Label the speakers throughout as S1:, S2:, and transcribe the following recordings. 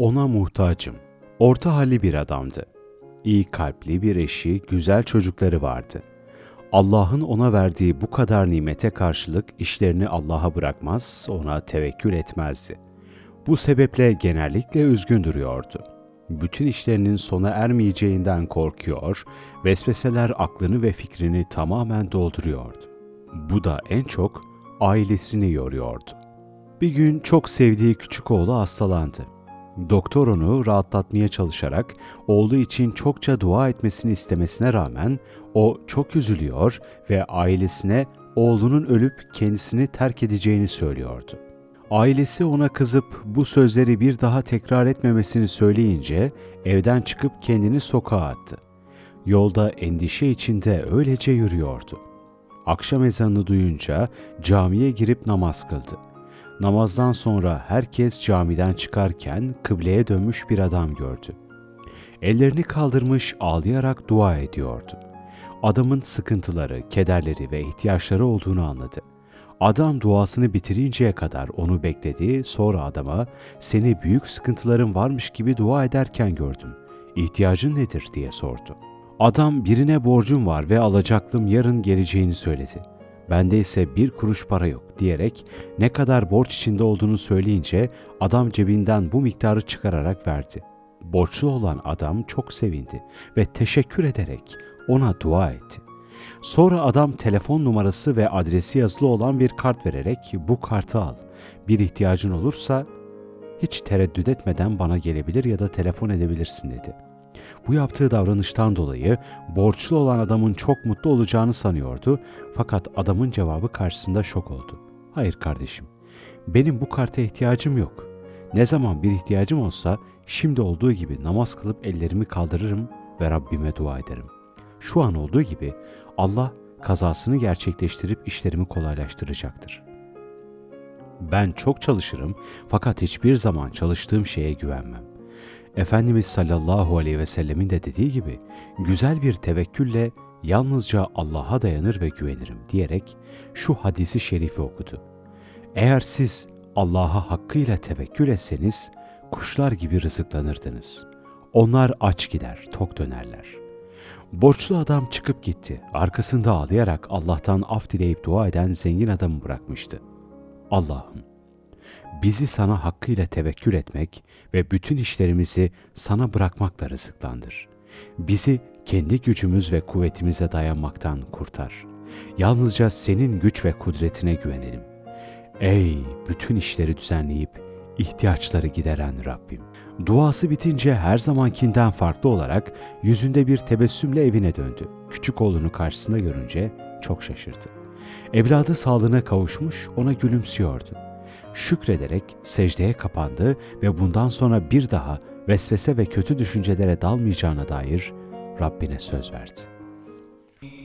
S1: Ona muhtacım. Orta halli bir adamdı. İyi kalpli bir eşi, güzel çocukları vardı. Allah'ın ona verdiği bu kadar nimete karşılık işlerini Allah'a bırakmaz, ona tevekkül etmezdi. Bu sebeple genellikle üzgün duruyordu. Bütün işlerinin sona ermeyeceğinden korkuyor, vesveseler aklını ve fikrini tamamen dolduruyordu. Bu da en çok ailesini yoruyordu. Bir gün çok sevdiği küçük oğlu hastalandı. Doktor onu rahatlatmaya çalışarak oğlu için çokça dua etmesini istemesine rağmen o çok üzülüyor ve ailesine oğlunun ölüp kendisini terk edeceğini söylüyordu. Ailesi ona kızıp bu sözleri bir daha tekrar etmemesini söyleyince evden çıkıp kendini sokağa attı. Yolda endişe içinde öylece yürüyordu. Akşam ezanını duyunca camiye girip namaz kıldı. Namazdan sonra herkes camiden çıkarken kıbleye dönmüş bir adam gördü. Ellerini kaldırmış ağlayarak dua ediyordu. Adamın sıkıntıları, kederleri ve ihtiyaçları olduğunu anladı. Adam duasını bitirinceye kadar onu bekledi, sonra adama seni büyük sıkıntıların varmış gibi dua ederken gördüm. İhtiyacın nedir diye sordu. Adam birine borcum var ve alacaklım yarın geleceğini söyledi. Bende ise bir kuruş para yok diyerek ne kadar borç içinde olduğunu söyleyince adam cebinden bu miktarı çıkararak verdi. Borçlu olan adam çok sevindi ve teşekkür ederek ona dua etti. Sonra adam telefon numarası ve adresi yazılı olan bir kart vererek bu kartı al. Bir ihtiyacın olursa hiç tereddüt etmeden bana gelebilir ya da telefon edebilirsin dedi. Bu yaptığı davranıştan dolayı borçlu olan adamın çok mutlu olacağını sanıyordu fakat adamın cevabı karşısında şok oldu. Hayır kardeşim, benim bu karta ihtiyacım yok. Ne zaman bir ihtiyacım olsa şimdi olduğu gibi namaz kılıp ellerimi kaldırırım ve Rabbime dua ederim. Şu an olduğu gibi Allah kazasını gerçekleştirip işlerimi kolaylaştıracaktır. Ben çok çalışırım fakat hiçbir zaman çalıştığım şeye güvenmem. Efendimiz sallallahu aleyhi ve sellemin de dediği gibi güzel bir tevekkülle yalnızca Allah'a dayanır ve güvenirim diyerek şu hadisi şerifi okudu. Eğer siz Allah'a hakkıyla tevekkül etseniz kuşlar gibi rızıklanırdınız. Onlar aç gider, tok dönerler. Borçlu adam çıkıp gitti. Arkasında ağlayarak Allah'tan af dileyip dua eden zengin adamı bırakmıştı. Allah'ım bizi sana hakkıyla tevekkül etmek ve bütün işlerimizi sana bırakmakla rızıklandır. Bizi kendi gücümüz ve kuvvetimize dayanmaktan kurtar. Yalnızca senin güç ve kudretine güvenelim. Ey bütün işleri düzenleyip ihtiyaçları gideren Rabbim. Duası bitince her zamankinden farklı olarak yüzünde bir tebessümle evine döndü. Küçük oğlunu karşısında görünce çok şaşırdı. Evladı sağlığına kavuşmuş ona gülümsüyordu şükrederek secdeye kapandı ve bundan sonra bir daha vesvese ve kötü düşüncelere dalmayacağına dair Rabbine söz verdi.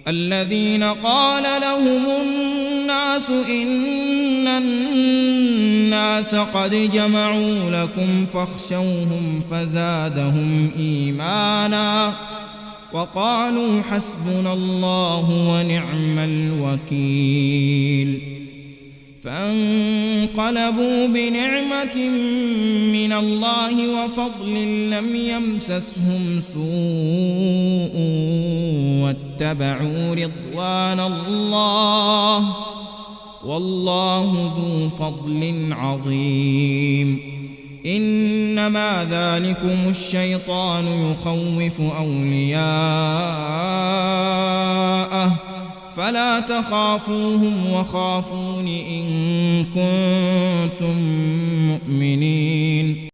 S2: الذين قال لهم الناس إن الناس قد جمعوا لكم فاخشوهم فزادهم إيمانا وقالوا حسبنا الله ونعم الوكيل فانقلبوا بنعمة من الله وفضل لم يمسسهم سوء واتبعوا رضوان الله والله ذو فضل عظيم. إنما ذلكم الشيطان يخوف أولياءه فلا تخافوهم وخافون إن كنتم مؤمنين.